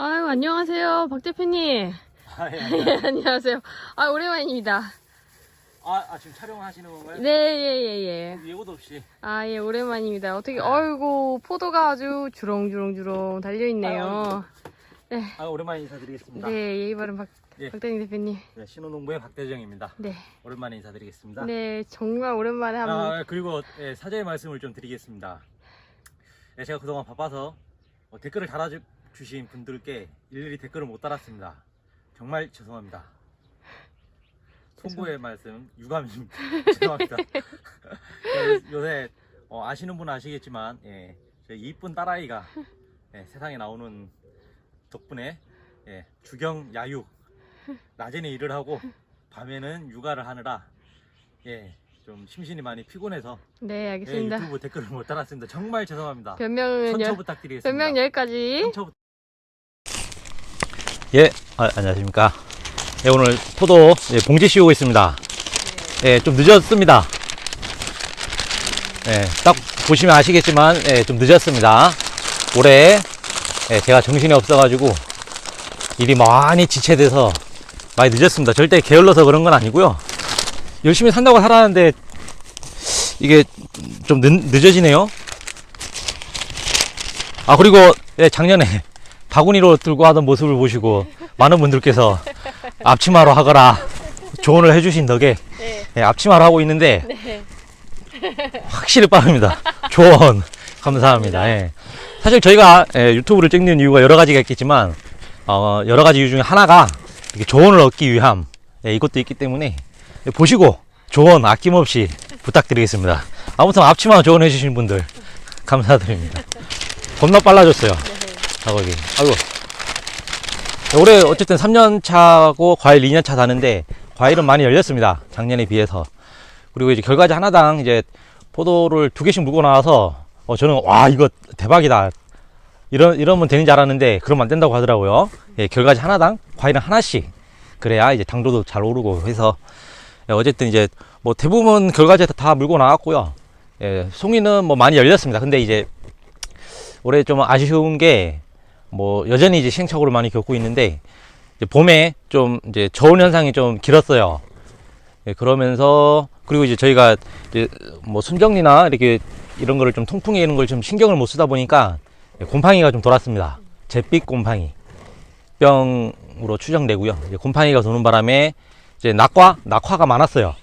아유, 안녕하세요. 박 대표님. 아, 예, 예, 안녕하세요. 아, 오랜만입니다. 아, 아, 지금 촬영하시는 건가요? 네, 예, 예, 예. 예고도 없이. 아, 예, 오랜만입니다. 어떻게, 어이구, 포도가 아주 주렁주렁주렁 달려있네요. 네, 아, 오랜만에 인사드리겠습니다. 네, 예의 바른 박, 예. 박대ኝ 대표님. 네, 신혼농부의 박대정입니다. 네, 오랜만에 인사드리겠습니다. 네, 정말 오랜만에 한, 아, 그리고 예, 사죄의 말씀을 좀 드리겠습니다. 예, 제가 그동안 바빠서 어, 댓글을 달아주 신 분들께 일일이 댓글을 못 달았습니다. 정말 죄송합니다. 송구의 말씀 유감입니다. 죄송합니다. 예, 요새 어, 아시는 분은 아시겠지만 예, 저희 이쁜 딸아이가 예, 세상에 나오는 덕분에 예, 주경 야육 낮에는 일을 하고 밤에는 육아를 하느라 예, 좀 심신이 많이 피곤해서 네, 예, 알겠습니다. 유튜브 댓글을 못 달았습니다. 정말 죄송합니다. 변명은, 선처 여, 부탁드리겠습니다. 변명 여기까지. 선처 부... 예, 아, 안녕하십니까. 예, 오늘 포도 예, 봉지 씌우고 있습니다. 예, 좀 늦었습니다. 예, 딱 보시면 아시겠지만, 예, 좀 늦었습니다. 올해, 예, 제가 정신이 없어가지고, 일이 많이 지체돼서 많이 늦었습니다. 절대 게을러서 그런 건 아니고요. 열심히 산다고 살았는데, 이게 좀 늦, 늦어지네요. 아, 그리고, 예, 작년에 바구니로 들고 하던 모습을 보시고 많은 분들께서 앞치마로 하거라 조언을 해주신 덕에 네, 예, 앞치마로 하고 있는데 네. 확실히 빠릅니다. 조언 감사합니다. 예. 사실 저희가 예, 유튜브를 찍는 이유가 여러 가지가 있겠지만 어, 여러 가지 이유 중에 하나가 이렇게 조언을 얻기 위함 예, 이것도 있기 때문에 예, 보시고 조언 아낌없이 부탁드리겠습니다. 아무튼 앞치마 조언해 주신 분들 감사드립니다. 겁나 빨라졌어요. 작업이. 아이고. 올해 어쨌든 3년 차고 과일 2년 차 다는데 과일은 많이 열렸습니다. 작년에 비해서. 그리고 이제 결과지 하나당 이제 포도를 두 개씩 물고 나와서 어, 저는 와 이거 대박이다. 이런 이러면 되는 줄 알았는데 그러면 안 된다고 하더라고요. 예, 결과지 하나당 과일은 하나씩 그래야 이제 당도도 잘 오르고 해서 예, 어쨌든 이제 뭐 대부분 결과지 다 물고 나왔고요. 예, 송이는 뭐 많이 열렸습니다. 근데 이제 올해 좀 아쉬운 게 뭐 여전히 이제 시행착오를 많이 겪고 있는데 봄에 좀 이제 저온 현상이 좀 길었어요. 예, 그러면서 그리고 이제 저희가 이제 뭐 순정리나 이렇게 이런 거를 좀 통풍에 이런 걸 좀 신경을 못 쓰다 보니까 예, 곰팡이가 좀 돌았습니다. 잿빛 곰팡이 병으로 추정되고요. 이제 곰팡이가 도는 바람에 이제 낙과 낙화가 많았어요.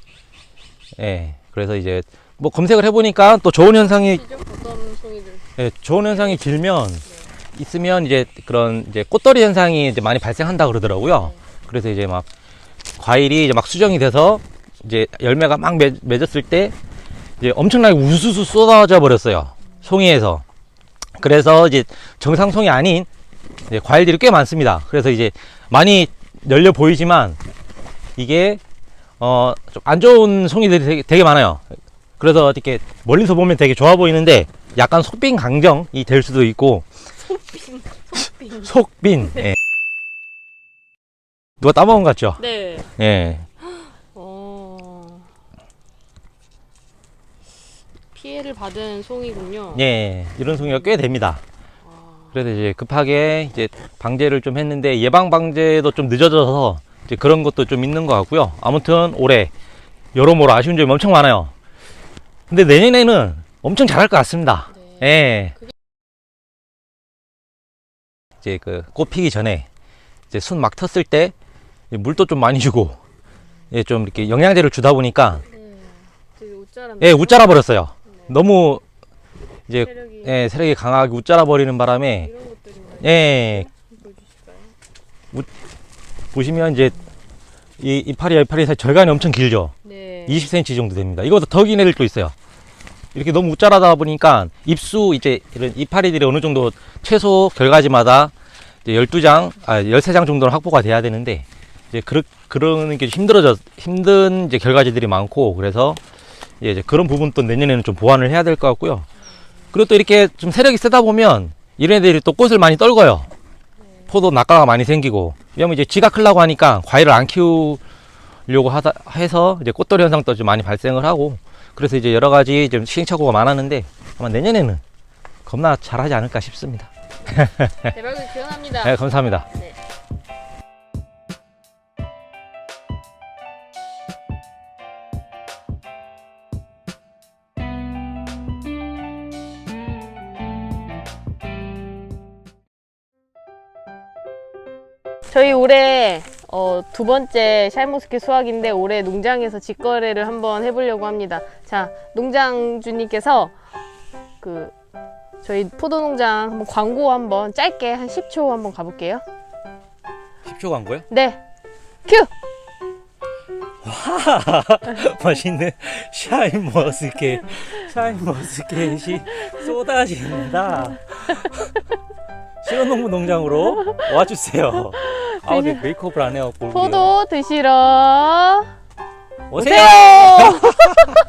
예, 그래서 이제 뭐 검색을 해보니까 또 저온 현상이? 어떤 송이들? 예, 좋은 현상이 길면 있으면 이제 그런 이제 꽃돌이 현상이 이제 많이 발생한다 그러더라고요. 그래서 이제 막 과일이 이제 막 수정이 돼서 이제 열매가 막 맺, 맺었을 때 이제 엄청나게 우수수 쏟아져 버렸어요. 송이에서. 그래서 이제 정상송이 아닌 이제 과일들이 꽤 많습니다. 그래서 이제 많이 열려 보이지만 이게 어 좀 안 좋은 송이들이 되게, 되게 많아요. 그래서 이렇게 멀리서 보면 되게 좋아 보이는데 약간 속빈 강정이 될 수도 있고 속빈, 속빈. 속빈 예. 누가 따먹은 것 같죠? 네. 예. 어... 피해를 받은 송이군요. 예. 이런 송이가 꽤 됩니다. 아, 그래서 이제 급하게 이제 방제를 좀 했는데 예방 방제도 좀 늦어져서 이제 그런 것도 좀 있는 것 같고요. 아무튼 올해 여러모로 아쉬운 점이 엄청 많아요. 근데 내년에는 엄청 잘할 것 같습니다. 네. 예. 그게- 이제 그 꽃 피기 전에 이제 순 막 텄을 때 물도 좀 많이 주고 예, 좀 이렇게 영양제를 주다 보니까 네. 예, 웃자라 버렸어요. 너무 이제 세력이 예, 세력이 강하게 웃자라 버리는 바람에? 예, 보여주실까요? 보시면 이제 이 이파리 이파리 사이 절간이 엄청 길죠. 네. 20cm 정도 됩니다. 이거보다 더 긴 애들도 있어요. 이렇게 너무 웃자라다 보니까 입수 이제 이런 이파리들이 어느 정도 최소 결과지마다 이제 12장, 아 13장 정도는 확보가 돼야 되는데 이제 그러, 그러는 게 힘들어져 힘든 이제 결과지들이 많고 그래서 예, 이제 그런 부분 또 내년에는 좀 보완을 해야 될 것 같고요. 그리고 또 이렇게 좀 세력이 세다 보면 이런 애들이 또 꽃을 많이 떨궈요. 포도 낙가가 많이 생기고 왜냐면 이제 지가 크려고 하니까 과일을 안 키우려고 하다 해서 이제 꽃돌이 현상도 좀 많이 발생을 하고 그래서 이제 여러 가지 좀 시행착오가 많았는데 아마 내년에는 겁나 잘하지 않을까 싶습니다. 대박을 기원합니다. 네, 감사합니다. 네. 저희 올해 어, 두 번째 샤인머스켓 수확인데 올해 농장에서 직거래를 한번 해보려고 합니다. 자, 농장주님께서 그 저희 포도 농장 한번 광고 한번 짧게 한 10초 한번 가볼게요. 10초 광고요? 네, 큐. 맛있는 샤인머스켓, 샤인머스켓이 쏟아진다. 신혼농부 농장으로 와주세요. 아, 근데 메이크업을 안 해갖고. 포도 드시러 오세요! 오세요.